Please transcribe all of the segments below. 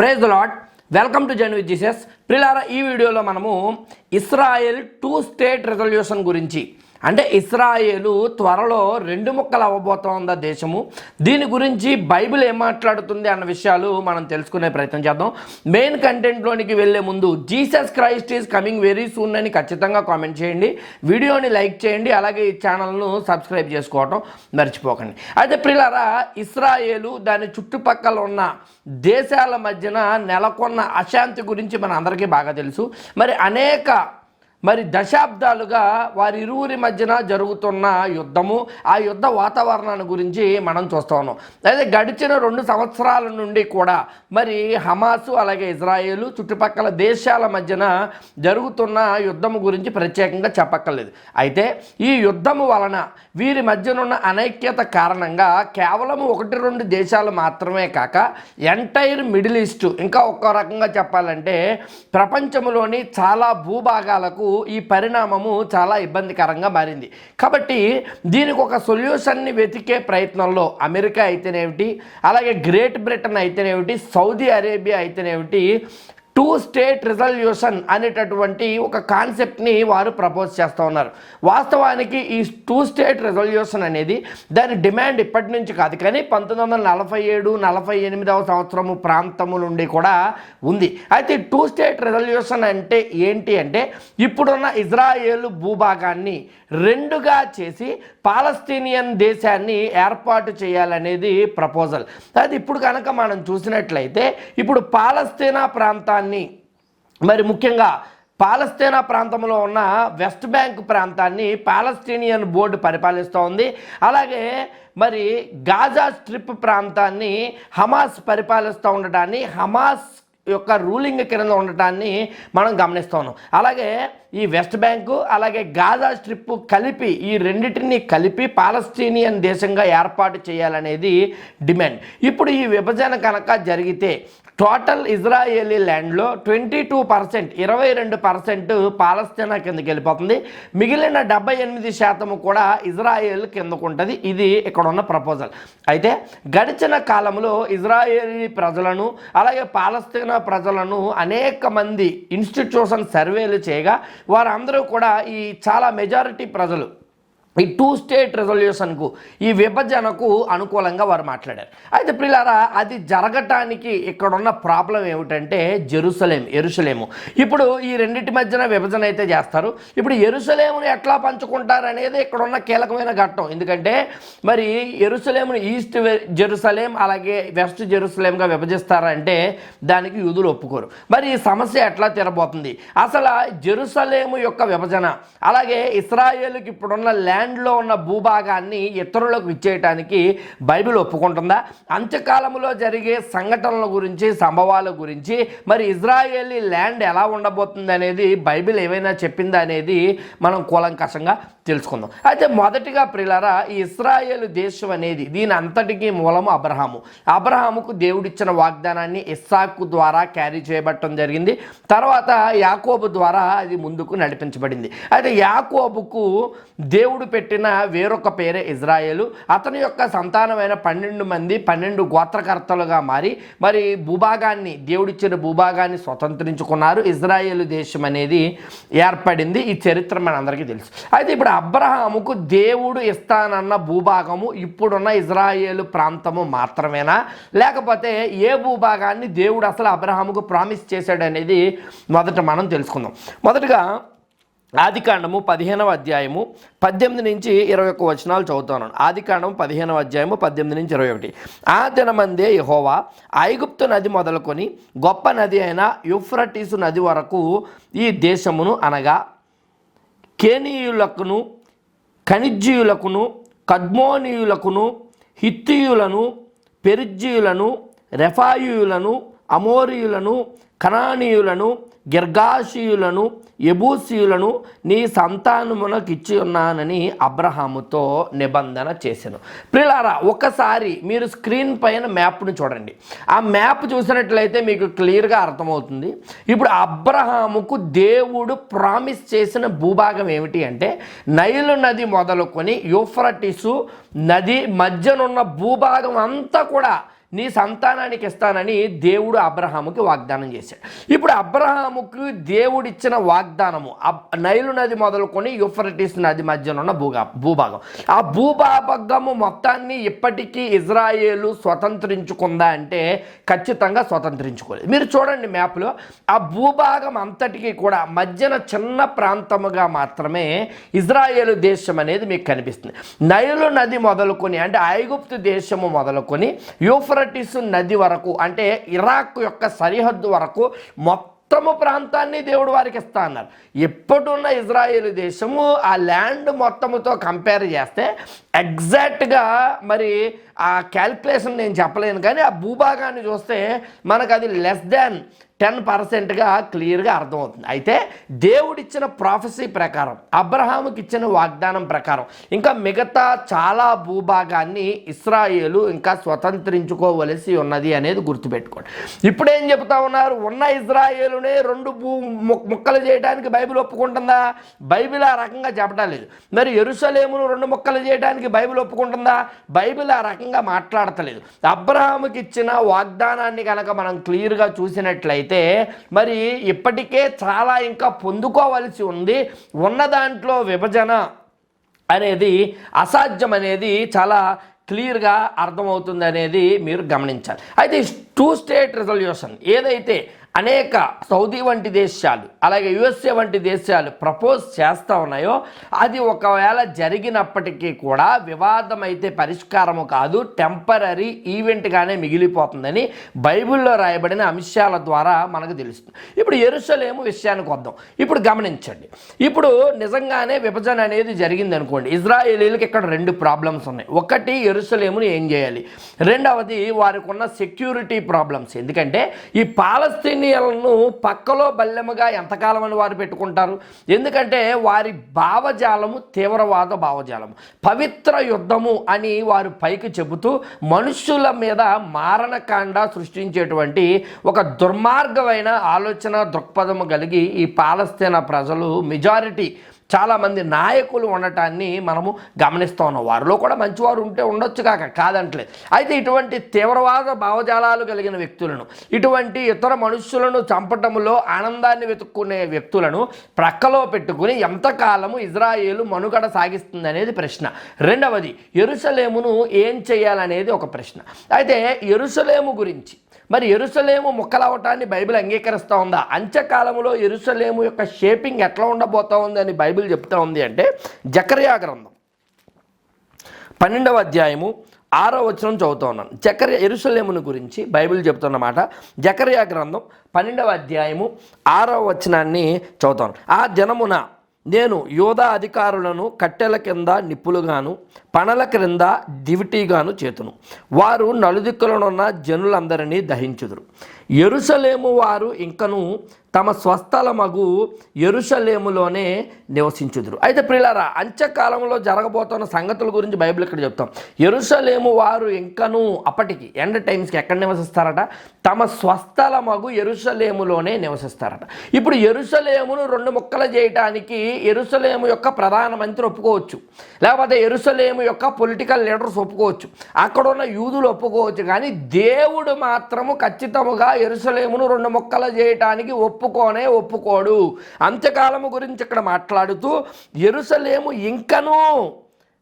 Praise the lord welcome to John with Jesus ప్రిలారా ఈ వీడియోలో మనము ఇస్రాయెల్ టూ స్టేట్ రెజల్యూషన్ గురించి అంటే ఇస్రాయేలు త్వరలో రెండు ముక్కలు అవ్వబోతోందా దేశము? దీని గురించి బైబిల్ ఏం మాట్లాడుతుంది అన్న విషయాలు మనం తెలుసుకునే ప్రయత్నం చేద్దాం. మెయిన్ కంటెంట్లోనికి వెళ్ళే ముందు Jesus Christ is coming very soon అని ఖచ్చితంగా కామెంట్ చేయండి. వీడియోని లైక్ చేయండి అలాగే ఈ ఛానల్ను సబ్స్క్రైబ్ చేసుకోవటం మర్చిపోకండి. అయితే ప్రిలరా ఇస్రాయేలు దాని చుట్టుపక్కల ఉన్న దేశాల మధ్యన నెలకొన్న అశాంతి గురించి మన అందరికీ బాగా తెలుసు. మరి అనేక మరి దశాబ్దాలుగా వారి ఇరువురి మధ్యన జరుగుతున్న యుద్ధము ఆ యుద్ధ వాతావరణాన్ని గురించి మనం చూస్తా ఉన్నాం. అయితే గడిచిన రెండు సంవత్సరాల నుండి కూడా మరి హమాసు అలాగే ఇజ్రాయేలు చుట్టుపక్కల దేశాల మధ్యన జరుగుతున్న యుద్ధము గురించి ప్రత్యేకంగా చెప్పక్కర్లేదు. అయితే ఈ యుద్ధము వలన వీరి మధ్యనున్న అనైక్యత కారణంగా కేవలం ఒకటి రెండు దేశాలు మాత్రమే కాక ఎంటైర్ మిడిల్ ఈస్ట్ ఇంకా ఒక్క రకంగా చెప్పాలంటే ప్రపంచంలోని చాలా భూభాగాలకు ఈ పరిణామము చాలా ఇబ్బందికరంగా మారింది. కాబట్టి దీనికి ఒక సొల్యూషన్ని వెతికే ప్రయత్నంలో అమెరికా అయితేనేమిటి అలాగే గ్రేట్ బ్రిటన్ అయితేనేమిటి సౌదీ అరేబియా అయితేనేమిటి టూ స్టేట్ రిజల్యూషన్ అనేటటువంటి ఒక కాన్సెప్ట్ని వారు ప్రపోజ్ చేస్తూ ఉన్నారు. వాస్తవానికి ఈ టూ స్టేట్ రిజల్యూషన్ అనేది దాని డిమాండ్ ఇప్పటి నుంచి కాదు. కానీ పంతొమ్మిది వందల నలభై ఏడు నలభై ఎనిమిదవ సంవత్సరము ప్రాంతము నుండి కూడా ఉంది. అయితే టూ స్టేట్ రిజల్యూషన్ అంటే ఏంటి అంటే ఇప్పుడున్న ఇజ్రాయేల్ భూభాగాన్ని రెండుగా చేసి పాలస్తీనియన్ దేశాన్ని ఏర్పాటు చేయాలనేది ప్రపోజల్. అది ఇప్పుడు కనుక మనం చూసినట్లయితే ఇప్పుడు పాలస్తీనా ప్రాంతాన్ని మరి ముఖ్యంగా పాలస్తీనా ప్రాంతంలో ఉన్న వెస్ట్ బ్యాంక్ ప్రాంతాన్ని పాలస్తీనియన్ బోర్డు పరిపాలిస్తూ ఉంది. అలాగే మరి గాజా స్ట్రిప్ ప్రాంతాన్ని హమాస్ పరిపాలిస్తూ ఉండటాన్ని హమాస్ యొక్క రూలింగ్ కింద ఉండటాన్ని మనం గమనిస్తాను అలాగే ఈ వెస్ట్ బ్యాంకు అలాగే గాజా స్ట్రిప్ కలిపి ఈ రెండింటిని కలిపి పాలస్తీనియన్ దేశంగా ఏర్పాటు చేయాలనేది డిమాండ్. ఇప్పుడు ఈ విభజన కనుక జరిగితే టోటల్ ఇజ్రాయేలీ ల్యాండ్లో ట్వంటీ టూ పర్సెంట్ ఇరవై రెండు పర్సెంట్ పాలస్తీనా కిందకి వెళ్ళిపోతుంది. మిగిలిన డెబ్బై ఎనిమిది శాతం కూడా ఇజ్రాయేల్ కిందకు ఉంటుంది ఇది ఇక్కడ ఉన్న ప్రపోజల్. అయితే గడిచిన కాలంలో ఇజ్రాయేలీ ప్రజలను అలాగే పాలస్తీనా ప్రజలను అనేక మంది ఇన్స్టిట్యూషన్ సర్వేలు చేయగా వారందరూ కూడా ఈ చాలా మెజారిటీ ప్రజలు ఈ టూ స్టేట్ రెజల్యూషన్కు ఈ విభజనకు అనుకూలంగా వారు మాట్లాడారు. అయితే ప్రిలారా అది జరగటానికి ఇక్కడున్న ప్రాబ్లం ఏమిటంటే జెరూసలేం ఎరుసలేము ఇప్పుడు ఈ రెండింటి మధ్యన విభజన అయితే చేస్తారు. ఇప్పుడు ఎరుసలేమును ఎట్లా పంచుకుంటారు అనేది ఇక్కడున్న కీలకమైన ఘట్టం. ఎందుకంటే మరి ఎరుసలేమును ఈస్ట్ జెరుసలేం జెరూసలేం అలాగే వెస్ట్ జెరూసలేంగా విభజిస్తారంటే దానికి యూదులు ఒప్పుకోరు. మరి ఈ సమస్య ఎట్లా తీరబోతుంది? అసలు జెరూసలేము యొక్క విభజన అలాగే ఇస్రాయేల్కి ఇప్పుడున్న ల్యాండ్లో ఉన్న భూభాగాన్ని ఇతరులకు ఇచ్చేయటానికి బైబిల్ ఒప్పుకుంటుందా? అంత్యకాలంలో జరిగే సంఘటనల గురించి సంభవాల గురించి మరి ఇజ్రాయేలీ ల్యాండ్ ఎలా ఉండబోతుంది అనేది బైబిల్ ఏమైనా చెప్పిందా అనేది మనం కూలంకషంగా తెలుసుకుందాం. అయితే మొదటిగా ప్రిలరా ఈ ఇస్రాయేల్ దేశం అనేది దీని అంతటికీ మూలము అబ్రహాము. అబ్రహాముకు దేవుడిచ్చిన వాగ్దానాన్ని ఇస్సాకు ద్వారా క్యారీ చేయబట్టడం జరిగింది. తర్వాత యాకోబు ద్వారా అది ముందుకు నడిపించబడింది. అయితే యాకోబుకు దేవుడు పెట్టిన వేరొక పేరే ఇజ్రాయేలు. అతని యొక్క సంతానమైన పన్నెండు మంది పన్నెండు గోత్రకర్తలుగా మారి మరి భూభాగాన్ని దేవుడిచ్చిన భూభాగాన్ని స్వతంత్రించుకున్నారు. ఇజ్రాయేల్ దేశం అనేది ఏర్పడింది. ఈ చరిత్ర మనందరికీ తెలుసు. అయితే ఇప్పుడు అబ్రహాముకు దేవుడు ఇస్తానన్న భూభాగము ఇప్పుడున్న ఇజ్రాయేలు ప్రాంతము మాత్రమేనా? లేకపోతే ఏ భూభాగాన్ని దేవుడు అసలు అబ్రహాముకు ప్రామిస్ చేశాడు అనేది మొదట మనం తెలుసుకుందాం. మొదటగా ఆదికాండము పదిహేనవ అధ్యాయము పద్దెనిమిది నుంచి ఇరవై ఒక్క వచనాలు చదువుతాను ఆదికాండము పదిహేనవ అధ్యాయము పద్దెనిమిది నుంచి ఇరవై ఒకటి. ఆ దినమందే యహోవా ఐగుప్తు నది మొదలుకొని గొప్ప నది అయిన యుఫ్రటీసు నది వరకు ఈ దేశమును అనగా కేనీయులకును ఖనిజ్జీయులకును కద్మోనీయులకును హిత్తియులను పెరిజ్జీయులను రెఫాయులను అమోరియులను కణానీయులను గిర్గాషీయులను ఎబూసీయులను నీ సంతానమునకు ఇచ్చి ఉన్నానని అబ్రహాముతో నిబంధన చేశాను. ప్రిలారా ఒకసారి మీరు స్క్రీన్ పైన మ్యాప్ను చూడండి. ఆ మ్యాప్ చూసినట్లయితే మీకు క్లియర్గా అర్థమవుతుంది. ఇప్పుడు అబ్రహాముకు దేవుడు ప్రామిస్ చేసిన భూభాగం ఏమిటి అంటే నైలు నది మొదలుకొని యూఫ్రటిసు నది మధ్యనున్న భూభాగం అంతా కూడా నీ సంతానానికి ఇస్తానని దేవుడు అబ్రహాముకి వాగ్దానం చేశాడు. ఇప్పుడు అబ్రహాముకు దేవుడిచ్చిన వాగ్దానము నైలు నది మొదలుకొని యూఫ్రటిస్ నది మధ్యన ఉన్న భూగా భూభాగం. ఆ భూభాగము మొత్తాన్ని ఇప్పటికీ ఇజ్రాయేలు స్వతంత్రించుకుందా అంటే ఖచ్చితంగా స్వతంత్రించుకోలేదు. మీరు చూడండి మ్యాప్లో ఆ భూభాగం అంతటికీ కూడా మధ్యన చిన్న ప్రాంతముగా మాత్రమే ఇజ్రాయేలు దేశం అనేది మీకు కనిపిస్తుంది. నైలు నది మొదలుకొని అంటే ఐగుప్తు దేశము మొదలుకొని యూఫ్రటిస్ నది వరకు అంటే ఇరాక్ యొక్క సరిహద్దు వరకు మొత్తము ప్రాంతాన్ని దేవుడు వారికి ఇస్తా అన్నారు ఇప్పుడున్న ఇజ్రాయేల్ దేశము ఆ ల్యాండ్ మొత్తముతో కంపేర్ చేస్తే ఎగ్జాక్ట్గా మరి ఆ క్యాల్కులేషన్ నేను చెప్పలేను కానీ ఆ భూభాగాన్ని చూస్తే మనకు అది లెస్ దాన్ టెన్ పర్సెంట్గా క్లియర్గా అర్థమవుతుంది. అయితే దేవుడిచ్చిన ప్రాఫెసీ ప్రకారం అబ్రహాముకి ఇచ్చిన వాగ్దానం ప్రకారం ఇంకా మిగతా చాలా భూభాగాన్ని ఇస్రాయేలు ఇంకా స్వతంత్రించుకోవలసి ఉన్నది అనేది గుర్తుపెట్టుకోండి. ఇప్పుడు ఏం చెప్తా ఉన్నారు? ఉన్న ఇజ్రాయేలునే రెండు భూ ము- ముక్కలు చేయడానికి బైబిల్ ఒప్పుకుంటుందా? బైబిల్ ఆ రకంగా చెప్పడం లేదు. మరి ఎరుసలేమును రెండు ముక్కలు చేయడానికి బైబిల్ ఒప్పుకుంటుందా? బైబిల్ ఆ రకంగా మాట్లాడతలేదు. అబ్రహాముకి ఇచ్చిన వాగ్దానాన్ని కనుక మనం క్లియర్గా చూసినట్లయితే అయితే మరి ఇప్పటికే చాలా ఇంకా పొందుకోవలసి ఉంది. ఉన్న దాంట్లో విభజన అనేది అసాధ్యం అనేది చాలా క్లియర్గా అర్థమవుతుంది అనేది మీరు గమనించాలి. అయితే టూ స్టేట్ రిజల్యూషన్ ఏదైతే అనేక సౌదీ వంటి దేశాలు అలాగే యుఎస్ఏ వంటి దేశాలు ప్రపోజ్ చేస్తూ ఉన్నాయో అది ఒకవేళ జరిగినప్పటికీ కూడా వివాదం అయితే పరిష్కారము కాదు టెంపరీ ఈవెంట్గానే మిగిలిపోతుందని బైబిల్లో రాయబడిన అంశాల ద్వారా మనకు తెలుస్తుంది. ఇప్పుడు ఎరుసలేము విషయానికి వద్దాం. ఇప్పుడు గమనించండి. ఇప్పుడు నిజంగానే విభజన అనేది జరిగింది అనుకోండి ఇజ్రాయేలీలకు ఇక్కడ రెండు ప్రాబ్లమ్స్ ఉన్నాయి. ఒకటి ఎరుసలేమును ఏం చేయాలి? రెండవది వారికి ఉన్న సెక్యూరిటీ ప్రాబ్లమ్స్. ఎందుకంటే ఈ పాలస్తీన్ పాలస్తీనియన్లను పక్కలో బల్లెముగా ఎంతకాలం అని వారు పెట్టుకుంటారు? ఎందుకంటే వారి భావజాలము తీవ్రవాద భావజాలము. పవిత్ర యుద్ధము అని వారు పైకి చెబుతూ మనుషుల మీద మారణకాండ సృష్టించేటువంటి ఒక దుర్మార్గమైన ఆలోచన దృక్పథము కలిగి ఈ పాలస్తీనా ప్రజలు మెజారిటీ చాలామంది నాయకులు ఉండటాన్ని మనము గమనిస్తూ ఉన్నాం. వారిలో కూడా మంచివారు ఉంటే ఉండొచ్చు కాక కాదంటలేదు. అయితే ఇటువంటి తీవ్రవాద భావజాలాలు కలిగిన వ్యక్తులను ఇటువంటి ఇతర మనుషులను చంపటంలో ఆనందాన్ని వెతుక్కునే వ్యక్తులను ప్రక్కలో పెట్టుకుని ఎంతకాలము ఇజ్రాయేలు మనుగడ సాగిస్తుంది అనేది ప్రశ్న. రెండవది ఎరుసలేమును ఏం చేయాలనేది ఒక ప్రశ్న. అయితే ఎరుసలేము గురించి మరి ఎరుసలేము ముక్కలవటాన్ని బైబిల్ అంగీకరిస్తూ ఉందా? అంత్యకాలంలో ఎరుసలేము యొక్క షేపింగ్ ఎట్లా ఉండబోతా ఉందని బైబిల్ బైబిల్ చెప్తా ఉంది అంటే జకర్యా గ్రంథం. పన్నెండవ అధ్యాయము ఆరో వచనం చదువుతా ఉన్నాను జకర్య ఎరుసలేమును గురించి బైబిల్ చెప్తున్నమాట జకర్యా గ్రంథం పన్నెండవ అధ్యాయము ఆరో వచనాన్ని చదువుతాను ఆ దినమున నేను యోధా అధికారులను కట్టెల కింద నిప్పులుగాను పనల క్రింద దివిటీగాను చేతును. వారు నలుదిక్కులనున్న జనులందరినీ దహించుదురు. ఎరుసలేము వారు ఇంకను తమ స్వస్థలమగు ఎరుసలేములోనే నివసించుదురు. అయితే ప్రిలారా అంత్యకాలంలో జరగబోతున్న సంగతుల గురించి బైబిల్ ఇక్కడ చెప్తాం. ఎరుసలేము వారు ఇంకను అప్పటికి ఎండ్ టైమ్స్కి ఎక్కడ నివసిస్తారట? తమ స్వస్థలమగు ఎరుసలేములోనే నివసిస్తారట. ఇప్పుడు ఎరుసలేమును రెండు ముక్కలు చేయటానికి ఎరుసలేము యొక్క ప్రధానమంత్రి ఒప్పుకోవచ్చు. లేకపోతే ఎరుసలేము యొక్క పొలిటికల్ లీడర్స్ ఒప్పుకోవచ్చు. అక్కడ ఉన్న యూదులు ఒప్పుకోవచ్చు. కానీ దేవుడు మాత్రము ఖచ్చితముగా ఎరుసలేమును రెండు ముక్కలు చేయటానికి ఒప్పుకోనే ఒప్పుకోడు. అంత్యకాలము గురించి ఇక్కడ మాట్లాడుతూ ఎరుసలేము ఇంకనూ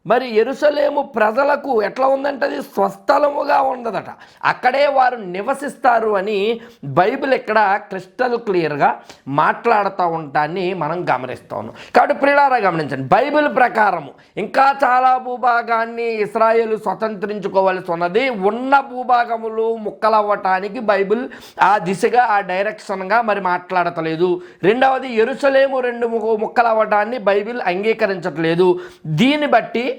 మరి ఎరుసలేము ప్రజలకు ఎట్లా ఉందంటే అది స్వస్థలముగా ఉండదట. అక్కడే వారు నివసిస్తారు అని బైబిల్ ఇక్కడ క్రిస్టల్ క్లియర్గా మాట్లాడుతూ ఉంటాన్ని మనం గమనిస్తూ కాబట్టి ప్రియులారా గమనించండి. బైబిల్ ప్రకారము ఇంకా చాలా భూభాగాన్ని ఇస్రాయేల్ స్వతంత్రించుకోవాల్సి ఉన్నది. ఉన్న భూభాగములు ముక్కలవ్వటానికి బైబిల్ ఆ దిశగా ఆ డైరెక్షన్గా మరి మాట్లాడతలేదు. రెండవది ఎరుసలేము రెండు ముక్కలవ్వటాన్ని బైబిల్ అంగీకరించట్లేదు. దీన్ని బట్టి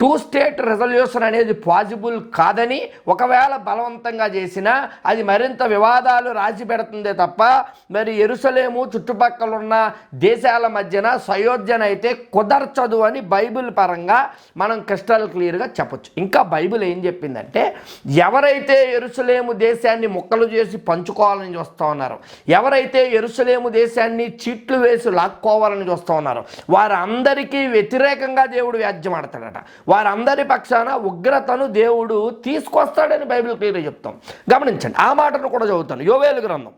టూ స్టేట్ రెజల్యూషన్ అనేది పాసిబుల్ కాదని ఒకవేళ బలవంతంగా చేసినా అది మరింత వివాదాలు రాసి పెడుతుందే తప్ప మరి ఎరుసలేము చుట్టుపక్కల ఉన్న దేశాల మధ్యన సయోధ్యన అయితే కుదర్చదు అని బైబిల్ పరంగా మనం క్రిస్టల్ క్లియర్గా చెప్పొచ్చు. ఇంకా బైబిల్ ఏం చెప్పిందంటే ఎవరైతే ఎరుసలేము దేశాన్ని ముక్కలు చేసి పంచుకోవాలని చూస్తూ ఉన్నారో ఎవరైతే ఎరుసలేము దేశాన్ని చీట్లు వేసి లాక్కోవాలని చూస్తూ ఉన్నారో వారందరికీ వ్యతిరేకంగా దేవుడు వ్యాజ్యం ఆడతాడట వారందరి పక్షాన ఉగ్రతను దేవుడు తీసుకొస్తాడని బైబిల్ క్లియర్గా చెప్తాం. గమనించండి ఆ మాటను కూడా చదువుతాను. యోవేలు గ్రంథం.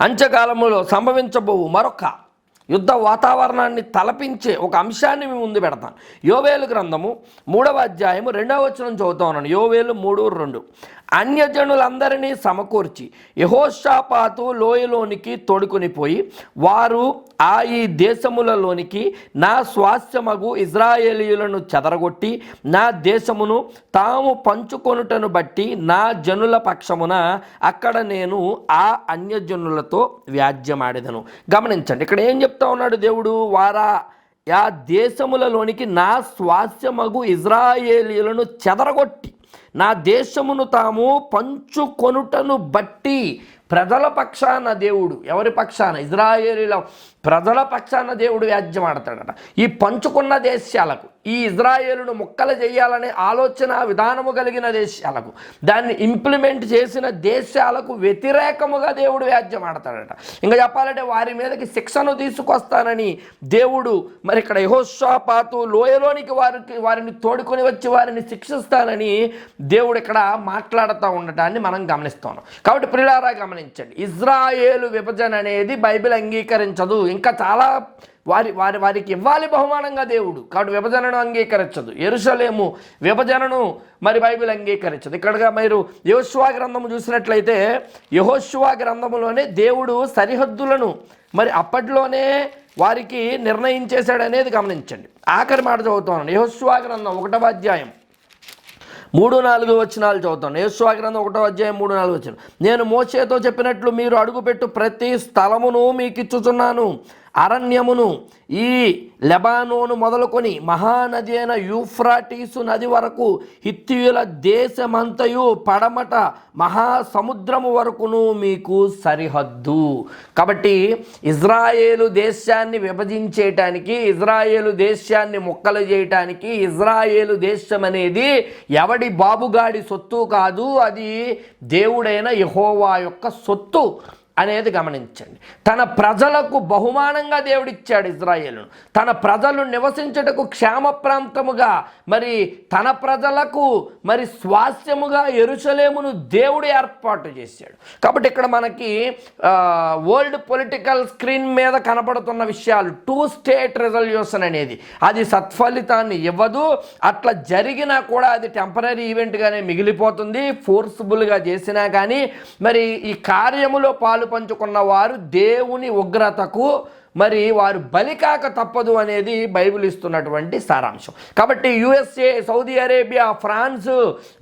అంత్యకాలంలో సంభవించబోవు మరొక యుద్ధ వాతావరణాన్ని తలపించే ఒక అంశాన్ని మేము ముందు పెడతాను. యోవేలు గ్రంథము మూడవ అధ్యాయము రెండవ వచనం చదువుతా ఉన్నాను. యోవేలు మూడు రెండు. అన్యజనులందరినీ సమకూర్చి యహోషాపాతు లోయలోనికి తోడుకొని పోయి వారు ఆ ఈ దేశములలోనికి నా స్వాస్థ్యమగు ఇజ్రాయేలీయులను చెదరగొట్టి నా దేశమును తాము పంచుకొనుటను బట్టి నా జనుల పక్షమున అక్కడ నేను ఆ అన్యజనులతో వ్యాజ్యమాడేదను. గమనించండి ఇక్కడ ఏం చెప్తా ఉన్నాడు దేవుడు? వారా ఆ దేశములలోనికి నా స్వాస్థ్యమగు ఇజ్రాయేలీయులను చెదరగొట్టి నా దేశమును తాము పంచుకొనుటను బట్టి ప్రజల పక్షాన దేవుడు ఎవరి పక్షాన? ఇజ్రాయేలీల ప్రజల పక్షాన దేవుడు వ్యాజ్యం ఆడతాడట. ఈ పంచుకున్న దేశాలకు ఈ ఇజ్రాయేలును ముక్కలు చేయాలనే ఆలోచన విధానము కలిగిన దేశాలకు దాన్ని ఇంప్లిమెంట్ చేసిన దేశాలకు వ్యతిరేకముగా దేవుడు వ్యాజ్యం ఆడతాడట. ఇంకా చెప్పాలంటే వారి మీదకి శిక్షను తీసుకొస్తానని దేవుడు మరి ఇక్కడ యహోషాపాతు లోయలోనికి వారికి వారిని తోడుకొని వచ్చి వారిని శిక్షిస్తానని దేవుడు ఇక్కడ మాట్లాడుతూ ఉండటాన్ని మనం గమనిస్తాం. కాబట్టి ప్రిలారా గమనించండి. ఇజ్రాయేలు విభజన అనేది బైబిల్ అంగీకరించదు. ఇంకా చాలా వారి వారి వారికి ఇవ్వాలి బహుమానంగా దేవుడు. కాబట్టి విభజనను అంగీకరించదు. ఎరుసలేము విభజనను మరి బైబిల్ అంగీకరించదు. ఇక్కడగా మీరు యహోశివా గ్రంథము చూసినట్లయితే యహోశివా గ్రంథములోనే దేవుడు సరిహద్దులను మరి అప్పట్లోనే వారికి నిర్ణయించేశాడనేది గమనించండి. ఆఖరి మాట చదువుతున్నాను. యహోశివా గ్రంథం ఒకటవ అధ్యాయం. మూడు నాలుగు వచనాలు చదువుతాను. యేసువా గ్రంథం ఒకటో అధ్యాయం మూడు నాలుగు వచ్చిన నేను మోచేతో చెప్పినట్లు మీరు అడుగుపెట్టు ప్రతి స్థలమును మీకు ఇచ్చుచున్నాను అరణ్యమును ఈ లెబానోను మొదలుకొని మహానది అయిన యూఫ్రాటీసు నది వరకు హిత్తియుల దేశమంతయు పడమట మహాసముద్రము వరకును మీకు సరిహద్దు. కాబట్టి ఇజ్రాయేలు దేశాన్ని విభజించేయటానికి ఇజ్రాయేలు దేశాన్ని మొక్కలు చేయటానికి ఇజ్రాయేలు దేశం అనేది ఎవడి బాబుగాడి సొత్తు కాదు అది దేవుడైన యహోవా యొక్క సొత్తు. అనేది గమనించండి. తన ప్రజలకు బహుమానంగా దేవుడిచ్చాడు ఇజ్రాయేలును. తన ప్రజలు నివసించుటకు క్షేమ ప్రాంతముగా మరి తన ప్రజలకు మరి స్వాస్థ్యముగా ఎరుసలేమును దేవుడు ఏర్పాటు చేశాడు. కాబట్టి ఇక్కడ మనకి వరల్డ్ పొలిటికల్ స్క్రీన్ మీద కనపడుతున్న విషయాలు టూ స్టేట్ రెజల్యూషన్ అనేది. అది సత్ఫలితాన్ని ఇవ్వదు అట్లా జరిగినా కూడా అది టెంపరీ ఈవెంట్గానే మిగిలిపోతుంది ఫోర్స్ఫుల్గా చేసినా కానీ మరి ఈ కార్యములో పాలు పంచుకున్న వారు దేవుని ఉగ్రతకు మరి వారు బలికాక తప్పదు అనేది బైబిల్ ఇస్తున్నటువంటి సారాంశం. కాబట్టి USA Saudi Arabia France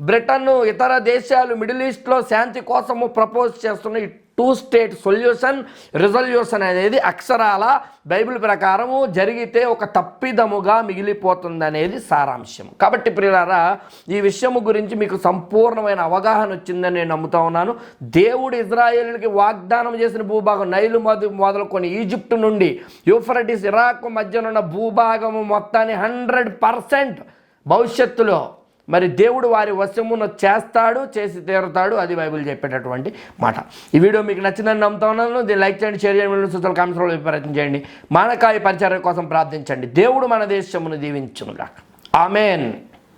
Britain ఇతర దేశాలు మిడిల్ ఈస్ట్లో శాంతి కోసము ప్రపోజ్ చేస్తున్న టూ స్టేట్ సొల్యూషన్ రిజల్యూషన్ అనేది అక్షరాల బైబిల్ ప్రకారము జరిగితే ఒక తప్పిదముగా మిగిలిపోతుంది అనేది సారాంశం కాబట్టి ప్రియులారా ఈ విషయము గురించి మీకు సంపూర్ణమైన అవగాహన వచ్చిందని నేను నమ్ముతా ఉన్నాను. దేవుడు ఇజ్రాయేల్కి వాగ్దానం చేసిన భూభాగం నైలు మధు మొదలుకొని ఈజిప్ట్ నుండి యూఫ్రటిస్ ఇరాక్ మధ్యనున్న భూభాగము మొత్తాన్ని హండ్రెడ్ పర్సెంట్ భవిష్యత్తులో మరి దేవుడు వారి వశమున చేస్తాడు చేసి తీరుతాడు అది బైబిల్ చెప్పేటటువంటి మాట. ఈ వీడియో మీకు నచ్చిందని నమ్ముతా ఉన్నాను. దీన్ని లైక్ చేయండి షేర్ చేయండి సూచనలు కామెంట్స్లో ప్రయత్నం చేయండి. మానకాయ పరిచయం కోసం ప్రార్థించండి. దేవుడు మన దేశమును దీవించునుగా ఆమెన్.